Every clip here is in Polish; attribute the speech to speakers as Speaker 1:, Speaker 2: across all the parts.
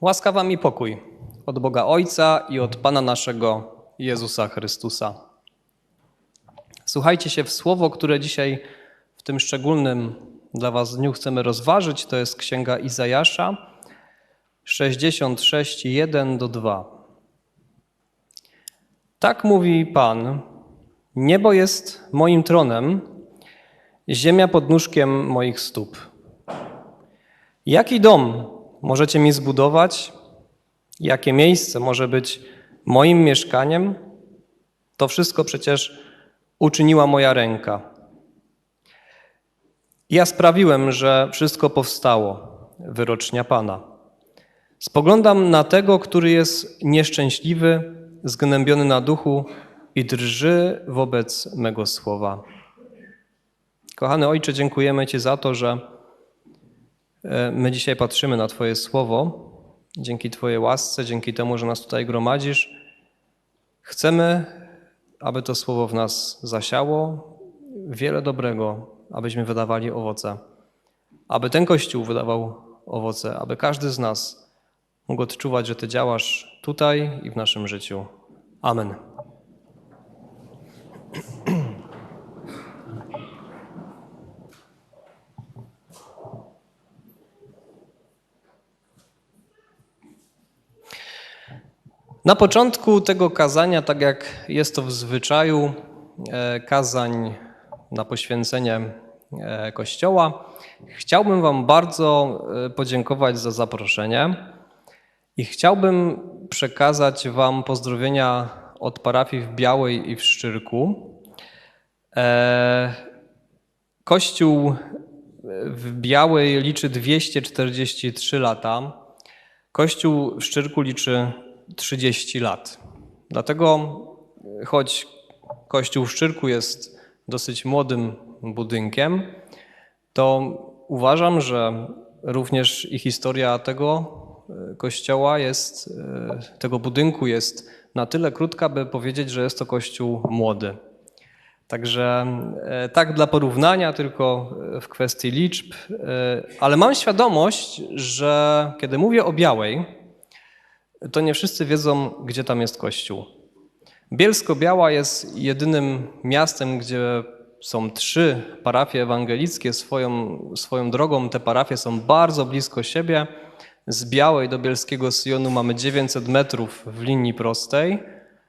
Speaker 1: Łaska wam i pokój od Boga Ojca i od Pana naszego Jezusa Chrystusa. Słuchajcie się w słowo, które dzisiaj w tym szczególnym dla was dniu chcemy rozważyć. To jest Księga Izajasza 66, 1 do 2. Tak mówi Pan, niebo jest moim tronem, ziemia pod nóżkiem moich stóp. Jaki dom możecie mi zbudować? Jakie miejsce może być moim mieszkaniem? To wszystko przecież uczyniła moja ręka. Ja sprawiłem, że wszystko powstało, wyrocznia Pana. Spoglądam na tego, który jest nieszczęśliwy, zgnębiony na duchu i drży wobec mego słowa. Kochany Ojcze, dziękujemy Ci za to, że my dzisiaj patrzymy na Twoje słowo. Dzięki Twojej łasce, dzięki temu, że nas tutaj gromadzisz. Chcemy, aby to słowo w nas zasiało wiele dobrego, abyśmy wydawali owoce. Aby ten Kościół wydawał owoce, aby każdy z nas mógł odczuwać, że Ty działasz tutaj i w naszym życiu. Amen. Na początku tego kazania, tak jak jest to w zwyczaju e, kazań na poświęcenie e, Kościoła, chciałbym Wam bardzo e, podziękować za zaproszenie i chciałbym przekazać Wam pozdrowienia od parafii w Białej i w Szczyrku. Kościół w Białej liczy 243 lata. Kościół w Szczyrku liczy 30 lat. Dlatego, choć kościół w Szczyrku jest dosyć młodym budynkiem, to uważam, że również i historia tego kościoła jest, tego budynku jest na tyle krótka, by powiedzieć, że jest to kościół młody. Także tak dla porównania, tylko w kwestii liczb, ale mam świadomość, że kiedy mówię o Białej, to nie wszyscy wiedzą, gdzie tam jest kościół. Bielsko-Biała jest jedynym miastem, gdzie są trzy parafie ewangelickie. Swoją, swoją drogą te parafie są bardzo blisko siebie. Z Białej do Bielskiego Syjonu mamy 900 metrów w linii prostej.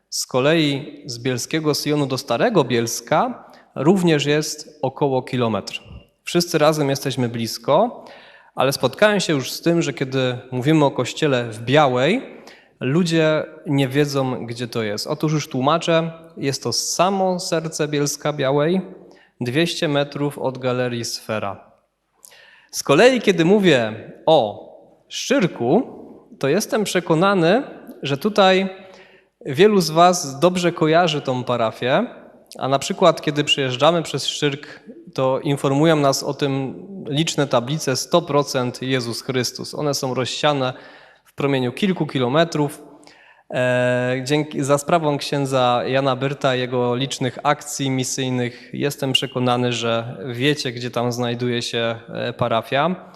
Speaker 1: Z kolei z Bielskiego Syjonu do Starego Bielska również jest około kilometr. Wszyscy razem jesteśmy blisko, ale spotkałem się już z tym, że kiedy mówimy o kościele w Białej, ludzie nie wiedzą, gdzie to jest. Otóż już tłumaczę, jest to samo serce Bielska Białej, 200 metrów od galerii Sfera. Z kolei, kiedy mówię o Szczyrku, to jestem przekonany, że tutaj wielu z Was dobrze kojarzy tą parafię, a na przykład, kiedy przyjeżdżamy przez Szczyrk, to informują nas o tym liczne tablice 100% Jezus Chrystus. One są rozsiane promieniu kilku kilometrów. E, dzięki, za sprawą księdza Jana Byrta, jego licznych akcji misyjnych, jestem przekonany, że wiecie, gdzie tam znajduje się e, parafia.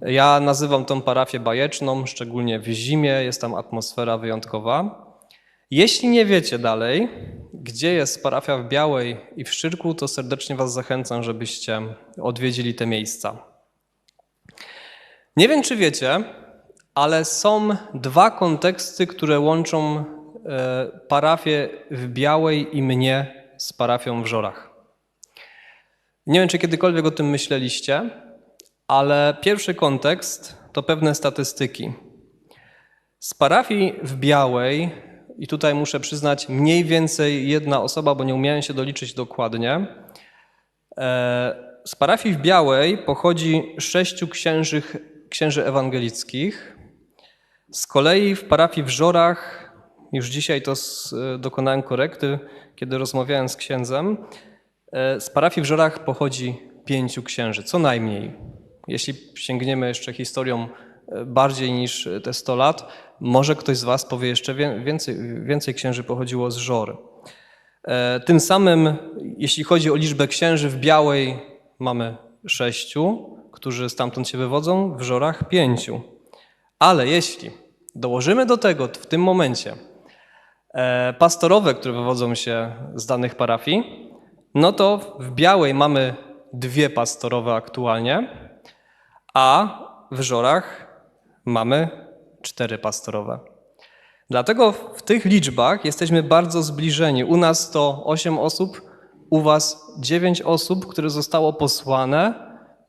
Speaker 1: Ja nazywam tą parafię bajeczną, szczególnie w zimie, jest tam atmosfera wyjątkowa. Jeśli nie wiecie dalej, gdzie jest parafia w Białej i w Szczyrku, to serdecznie Was zachęcam, żebyście odwiedzili te miejsca. Nie wiem, czy wiecie, ale są dwa konteksty, które łączą e, parafię w Białej i mnie z parafią w Żorach. Nie wiem, czy kiedykolwiek o tym myśleliście, ale pierwszy kontekst to pewne statystyki. Z parafii w Białej, i tutaj muszę przyznać, mniej więcej jedna osoba, bo nie umiałem się doliczyć dokładnie. E, z parafii w Białej pochodzi sześciu księży, księży ewangelickich, z kolei w parafii w Żorach, już dzisiaj to dokonałem korekty, kiedy rozmawiałem z księdzem, e, z parafii w Żorach pochodzi pięciu księży, co najmniej. Jeśli sięgniemy jeszcze historią e, bardziej niż te 100 lat, może ktoś z Was powie jeszcze więcej, więcej księży pochodziło z Żor. E, tym samym, jeśli chodzi o liczbę księży w Białej, mamy sześciu, którzy stamtąd się wywodzą, w Żorach pięciu. Ale jeśli dołożymy do tego w tym momencie e, pastorowe, które wywodzą się z danych parafii, no to w Białej mamy dwie pastorowe aktualnie, a w Żorach mamy cztery pastorowe. Dlatego w tych liczbach jesteśmy bardzo zbliżeni. U nas to 8 osób, u Was 9 osób, które zostało posłane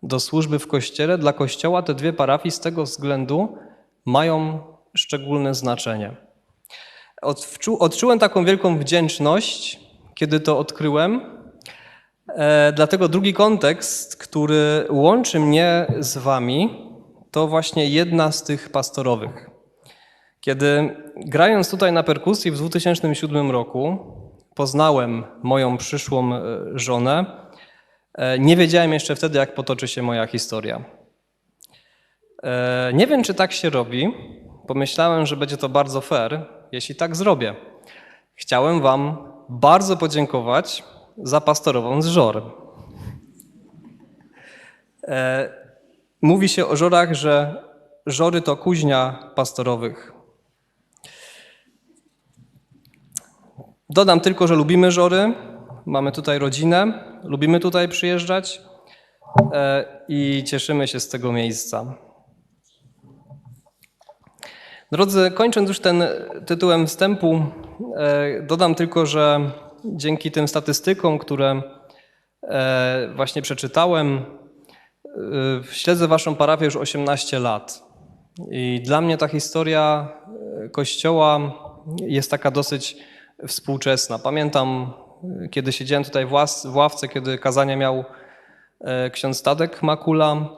Speaker 1: do służby w kościele. Dla kościoła te dwie parafii z tego względu mają szczególne znaczenie. Odczułem taką wielką wdzięczność, kiedy to odkryłem. E, dlatego drugi kontekst, który łączy mnie z Wami, to właśnie jedna z tych pastorowych. Kiedy grając tutaj na perkusji w 2007 roku, poznałem moją przyszłą e, żonę, e, nie wiedziałem jeszcze wtedy, jak potoczy się moja historia. E, nie wiem, czy tak się robi. Pomyślałem, że będzie to bardzo fair, jeśli tak zrobię. Chciałem Wam bardzo podziękować za pastorową z żor. Mówi się o żorach, że żory to kuźnia pastorowych. Dodam tylko, że lubimy żory, mamy tutaj rodzinę, lubimy tutaj przyjeżdżać e, i cieszymy się z tego miejsca. Drodzy, kończąc już ten tytułem wstępu, e, dodam tylko, że dzięki tym statystykom, które e, właśnie przeczytałem, śledzę Waszą parafię już 18 lat. I dla mnie ta historia Kościoła jest taka dosyć współczesna. Pamiętam, kiedy siedziałem tutaj w ławce, kiedy kazanie miał e, ksiądz Tadek Makula.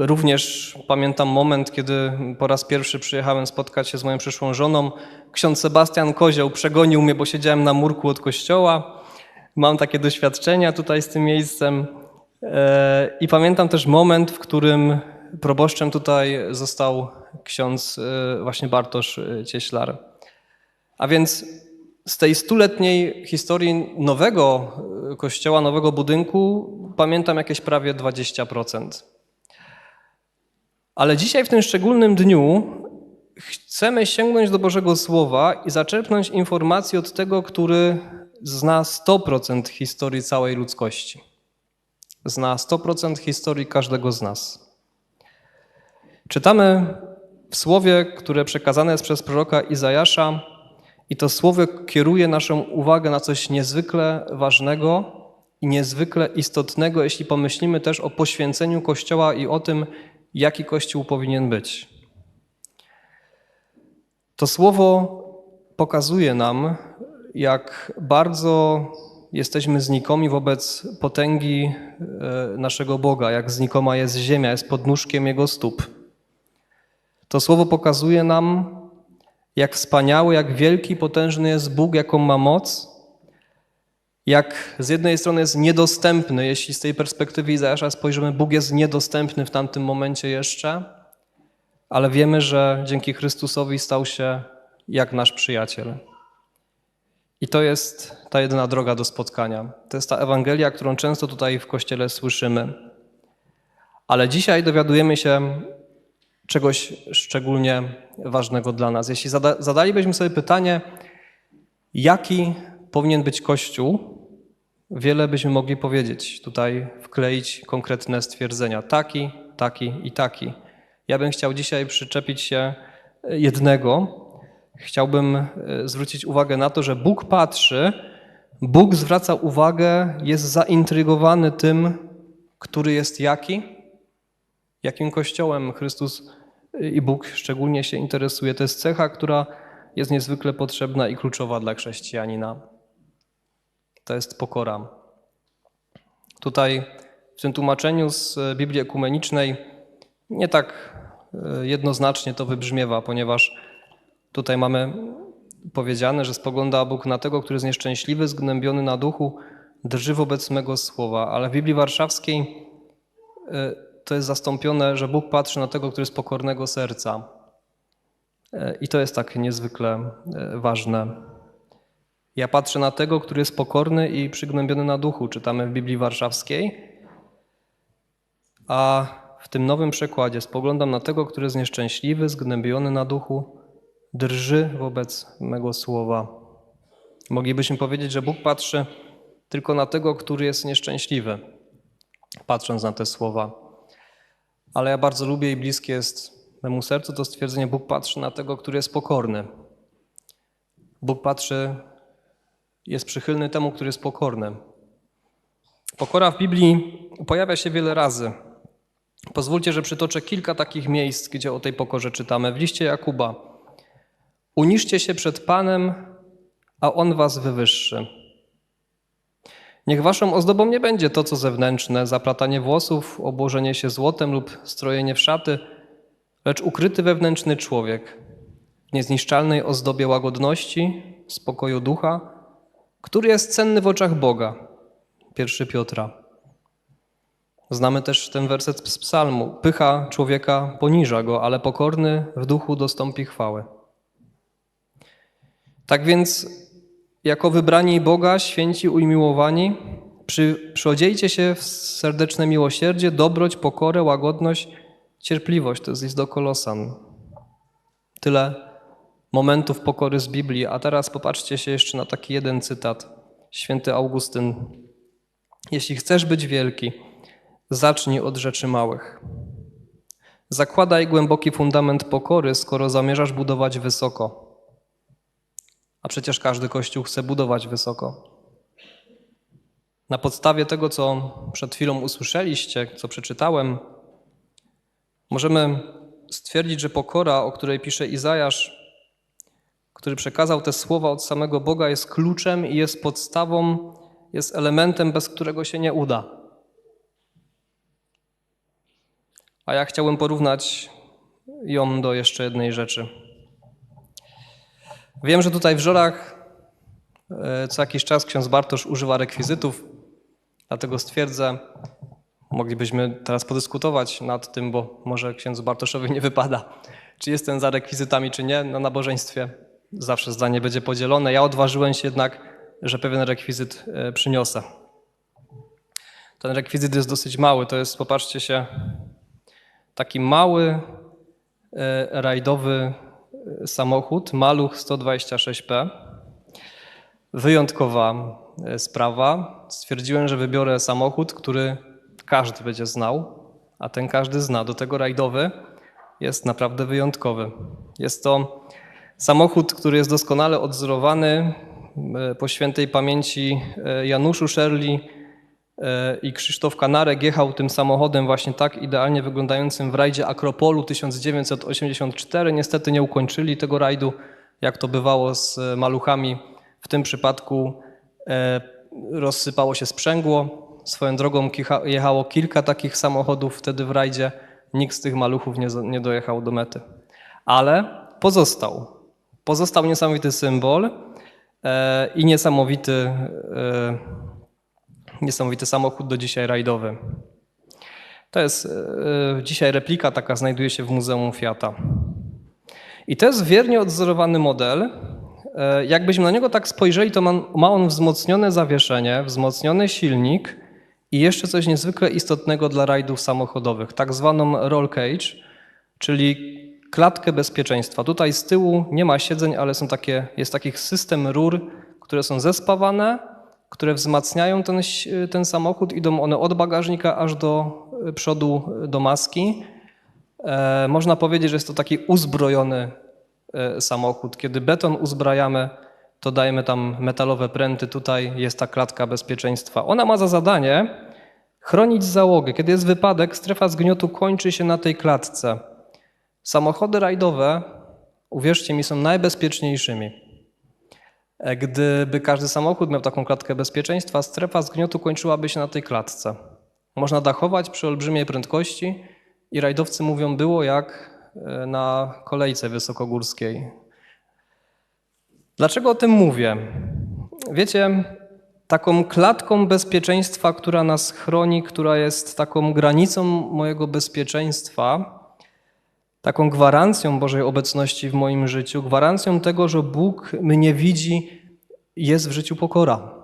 Speaker 1: E, również pamiętam moment, kiedy po raz pierwszy przyjechałem spotkać się z moją przyszłą żoną. Ksiądz Sebastian Kozioł przegonił mnie, bo siedziałem na murku od kościoła. Mam takie doświadczenia tutaj z tym miejscem. E, I pamiętam też moment, w którym proboszczem tutaj został ksiądz właśnie Bartosz Cieślar. A więc z tej stuletniej historii nowego e, kościoła, nowego budynku pamiętam jakieś prawie 20%. Ale dzisiaj w tym szczególnym dniu chcemy sięgnąć do Bożego Słowa i zaczerpnąć informacji od tego, który zna 100% historii całej ludzkości. Zna 100% historii każdego z nas. Czytamy w słowie, które przekazane jest przez proroka Izajasza, i to słowo kieruje naszą uwagę na coś niezwykle ważnego i niezwykle istotnego, jeśli pomyślimy też o poświęceniu Kościoła i o tym, jaki Kościół powinien być. To słowo pokazuje nam, jak bardzo jesteśmy znikomi wobec potęgi e, naszego Boga, jak znikoma jest ziemia, jest podnóżkiem Jego stóp. To słowo pokazuje nam, jak wspaniały, jak wielki, potężny jest Bóg, jaką ma moc, jak z jednej strony jest niedostępny, jeśli z tej perspektywy Izajasza spojrzymy, Bóg jest niedostępny w tamtym momencie jeszcze, ale wiemy, że dzięki Chrystusowi stał się jak nasz przyjaciel. I to jest ta jedyna droga do spotkania. To jest ta Ewangelia, którą często tutaj w Kościele słyszymy. Ale dzisiaj dowiadujemy się czegoś szczególnie ważnego dla nas. Jeśli zada, zadalibyśmy sobie pytanie, jaki powinien być Kościół, wiele byśmy mogli powiedzieć. Tutaj wkleić konkretne stwierdzenia. Taki, taki i taki. Ja bym chciał dzisiaj przyczepić się jednego. Chciałbym e, zwrócić uwagę na to, że Bóg patrzy, Bóg zwraca uwagę, jest zaintrygowany tym, który jest jaki, jakim kościołem Chrystus i Bóg szczególnie się interesuje. To jest cecha, która jest niezwykle potrzebna i kluczowa dla chrześcijanina. To jest pokora. Tutaj w tym tłumaczeniu z Biblii Ekumenicznej nie tak e, jednoznacznie to wybrzmiewa, ponieważ tutaj mamy powiedziane, że spogląda Bóg na tego, który jest nieszczęśliwy, zgnębiony na duchu, drży wobec mego słowa. Ale w Biblii Warszawskiej e, to jest zastąpione, że Bóg patrzy na tego, który jest pokornego serca. E, I to jest tak niezwykle e, ważne. Ja patrzę na tego, który jest pokorny i przygnębiony na duchu, czytamy w Biblii Warszawskiej. A w tym nowym przekładzie spoglądam na tego, który jest nieszczęśliwy, zgnębiony na duchu, drży wobec mego słowa. Moglibyśmy powiedzieć, że Bóg patrzy tylko na tego, który jest nieszczęśliwy, patrząc na te słowa. Ale ja bardzo lubię i bliskie jest memu sercu to stwierdzenie: Bóg patrzy na tego, który jest pokorny. Bóg patrzy, jest przychylny temu, który jest pokorny. Pokora w Biblii pojawia się wiele razy. Pozwólcie, że przytoczę kilka takich miejsc, gdzie o tej pokorze czytamy. W liście Jakuba. Uniszcie się przed Panem, a On was wywyższy. Niech waszą ozdobą nie będzie to, co zewnętrzne, zaplatanie włosów, obłożenie się złotem lub strojenie w szaty, lecz ukryty wewnętrzny człowiek, niezniszczalnej ozdobie łagodności, spokoju ducha, który jest cenny w oczach Boga. 1 Piotra. Znamy też ten werset z psalmu. Pycha człowieka poniża go, ale pokorny w duchu dostąpi chwały. Tak więc, jako wybrani Boga, święci umiłowani, przy, przyodziejcie się w serdeczne miłosierdzie, dobroć, pokorę, łagodność, cierpliwość. To jest list do Kolosan. Tyle momentów pokory z Biblii. A teraz popatrzcie się jeszcze na taki jeden cytat. Święty Augustyn. Jeśli chcesz być wielki, zacznij od rzeczy małych. Zakładaj głęboki fundament pokory, skoro zamierzasz budować wysoko. A przecież każdy kościół chce budować wysoko. Na podstawie tego, co przed chwilą usłyszeliście, co przeczytałem, możemy stwierdzić, że pokora, o której pisze Izajasz, który przekazał te słowa od samego Boga, jest kluczem i jest podstawą, jest elementem, bez którego się nie uda. A ja chciałbym porównać ją do jeszcze jednej rzeczy. Wiem, że tutaj w Żorach e, co jakiś czas ksiądz Bartosz używa rekwizytów, dlatego stwierdzę, moglibyśmy teraz podyskutować nad tym, bo może księdzu Bartoszowi nie wypada, czy jestem za rekwizytami, czy nie na nabożeństwie. Zawsze zdanie będzie podzielone. Ja odważyłem się jednak, że pewien rekwizyt e, przyniosę. Ten rekwizyt jest dosyć mały. To jest, popatrzcie się, taki mały, e, rajdowy e, samochód, Maluch 126P. Wyjątkowa sprawa. Stwierdziłem, że wybiorę samochód, który każdy będzie znał, a ten każdy zna. Do tego rajdowy jest naprawdę wyjątkowy. Jest to Samochód, który jest doskonale odzorowany e, po świętej pamięci e, Januszu Szerli e, i Krzysztof Kanarek jechał tym samochodem właśnie tak idealnie wyglądającym w rajdzie Akropolu 1984. Niestety nie ukończyli tego rajdu, jak to bywało z maluchami. W tym przypadku rozsypało się sprzęgło. Swoją drogą jechało kilka takich samochodów wtedy w rajdzie. Nikt z tych maluchów nie, nie dojechał do mety. Ale pozostał pozostał niesamowity symbol e, i niesamowity, e, niesamowity samochód do dzisiaj rajdowy. To jest e, dzisiaj replika taka, znajduje się w Muzeum Fiata. I to jest wiernie odzorowany model. Jakbyśmy na niego tak spojrzeli, to ma on wzmocnione zawieszenie, wzmocniony silnik i jeszcze coś niezwykle istotnego dla rajdów samochodowych, tak zwaną roll cage, czyli klatkę bezpieczeństwa. Tutaj z tyłu nie ma siedzeń, ale są takie, jest taki system rur, które są zespawane, które wzmacniają ten, ten samochód. Idą one od bagażnika aż do e, przodu, e, do maski. E, można powiedzieć, że jest to taki uzbrojony e, samochód. Kiedy beton uzbrajamy, to dajemy tam metalowe pręty. Tutaj jest ta klatka bezpieczeństwa. Ona ma za zadanie chronić załogę. Kiedy jest wypadek, strefa zgniotu kończy się na tej klatce. Samochody rajdowe, uwierzcie mi, są najbezpieczniejszymi. E, gdyby każdy samochód miał taką klatkę bezpieczeństwa, strefa zgniotu kończyłaby się na tej klatce. Można dachować przy olbrzymiej prędkości i rajdowcy mówią, było jak e, na kolejce wysokogórskiej. Dlaczego o tym mówię? Wiecie, taką klatką bezpieczeństwa, która nas chroni, która jest taką granicą mojego bezpieczeństwa, taką gwarancją Bożej obecności w moim życiu, gwarancją tego, że Bóg mnie widzi, jest w życiu pokora.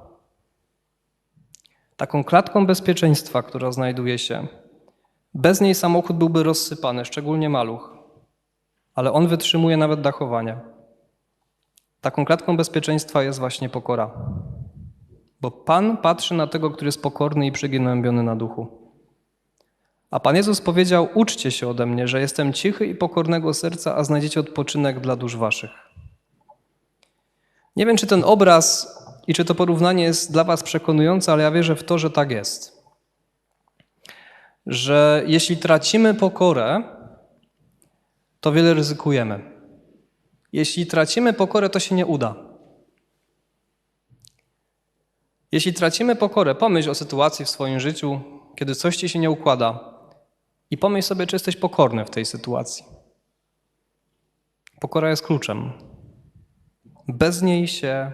Speaker 1: Taką klatką bezpieczeństwa, która znajduje się Bez niej samochód byłby rozsypany, szczególnie maluch, ale on wytrzymuje nawet dachowanie. Taką klatką bezpieczeństwa jest właśnie pokora. Bo Pan patrzy na tego, który jest pokorny i przygnębiony na duchu. A Pan Jezus powiedział: Uczcie się ode mnie, że jestem cichy i pokornego serca, a znajdziecie odpoczynek dla dusz waszych. Nie wiem, czy ten obraz i czy to porównanie jest dla Was przekonujące, ale ja wierzę w to, że tak jest. Że jeśli tracimy pokorę, to wiele ryzykujemy. Jeśli tracimy pokorę, to się nie uda. Jeśli tracimy pokorę, pomyśl o sytuacji w swoim życiu, kiedy coś ci się nie układa i pomyśl sobie, czy jesteś pokorny w tej sytuacji. Pokora jest kluczem. Bez niej się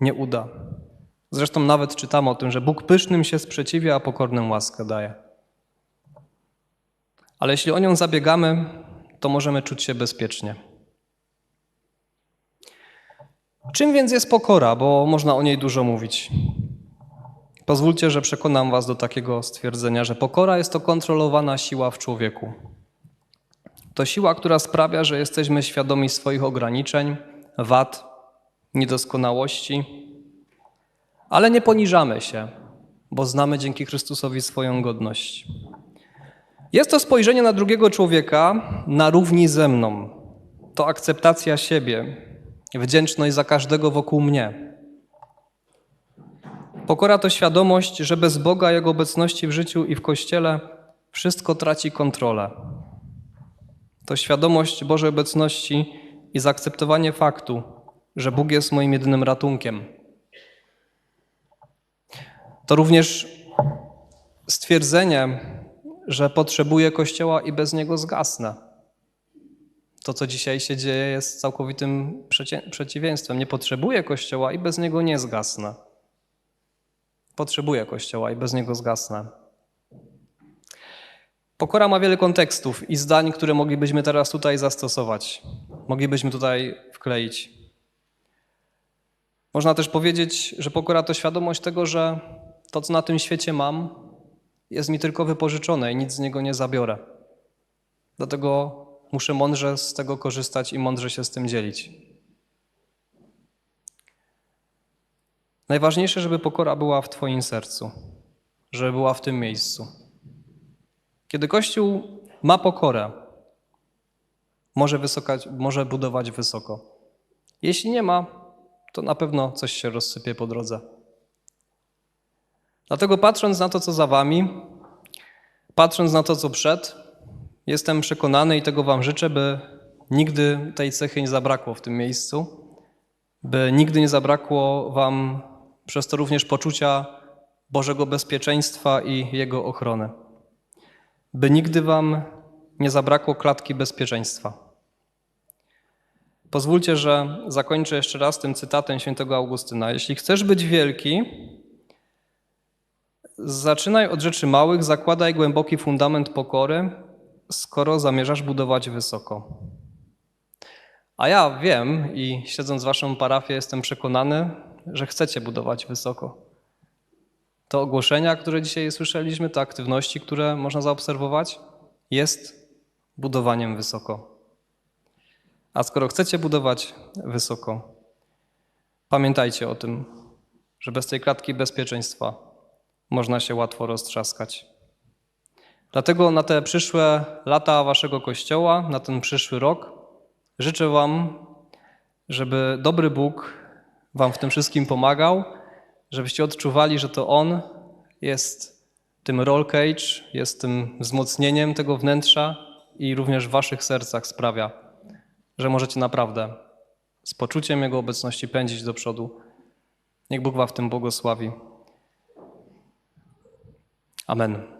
Speaker 1: nie uda. Zresztą nawet czytamy o tym, że Bóg pysznym się sprzeciwia, a pokornym łaskę daje. Ale jeśli o nią zabiegamy, to możemy czuć się bezpiecznie. Czym więc jest pokora, bo można o niej dużo mówić? Pozwólcie, że przekonam Was do takiego stwierdzenia, że pokora jest to kontrolowana siła w człowieku. To siła, która sprawia, że jesteśmy świadomi swoich ograniczeń, wad, niedoskonałości, ale nie poniżamy się, bo znamy dzięki Chrystusowi swoją godność. Jest to spojrzenie na drugiego człowieka na równi ze mną. To akceptacja siebie, wdzięczność za każdego wokół mnie. Pokora to świadomość, że bez Boga, Jego obecności w życiu i w Kościele wszystko traci kontrolę. To świadomość Bożej obecności i zaakceptowanie faktu, że Bóg jest moim jedynym ratunkiem. To również stwierdzenie, że potrzebuję Kościoła i bez niego zgasnę. To, co dzisiaj się dzieje, jest całkowitym przeciwieństwem. Nie potrzebuję Kościoła i bez niego nie zgasnę. Potrzebuję Kościoła i bez niego zgasnę. Pokora ma wiele kontekstów i zdań, które moglibyśmy teraz tutaj zastosować. Moglibyśmy tutaj wkleić. Można też powiedzieć, że pokora to świadomość tego, że to, co na tym świecie mam, jest mi tylko wypożyczone i nic z niego nie zabiorę. Dlatego muszę mądrze z tego korzystać i mądrze się z tym dzielić. Najważniejsze, żeby pokora była w Twoim sercu, żeby była w tym miejscu. Kiedy Kościół ma pokorę, może, wysokać, może budować wysoko. Jeśli nie ma, to na pewno coś się rozsypie po drodze. Dlatego patrząc na to, co za Wami, patrząc na to, co przed, jestem przekonany i tego Wam życzę, by nigdy tej cechy nie zabrakło w tym miejscu, by nigdy nie zabrakło Wam przez to również poczucia Bożego bezpieczeństwa i Jego ochrony. By nigdy Wam nie zabrakło klatki bezpieczeństwa. Pozwólcie, że zakończę jeszcze raz tym cytatem świętego Augustyna. Jeśli chcesz być wielki, zaczynaj od rzeczy małych, zakładaj głęboki fundament pokory, skoro zamierzasz budować wysoko. A ja wiem i siedząc w waszą parafię jestem przekonany, że chcecie budować wysoko. To ogłoszenia, które dzisiaj słyszeliśmy, te aktywności, które można zaobserwować, jest budowaniem wysoko. A skoro chcecie budować wysoko, pamiętajcie o tym, że bez tej klatki bezpieczeństwa można się łatwo roztrzaskać. Dlatego na te przyszłe lata waszego kościoła, na ten przyszły rok, życzę wam, żeby dobry Bóg wam w tym wszystkim pomagał, żebyście odczuwali, że to On jest tym roll cage, jest tym wzmocnieniem tego wnętrza i również w waszych sercach sprawia, że możecie naprawdę z poczuciem Jego obecności pędzić do przodu. Niech Bóg wam w tym błogosławi. Amen.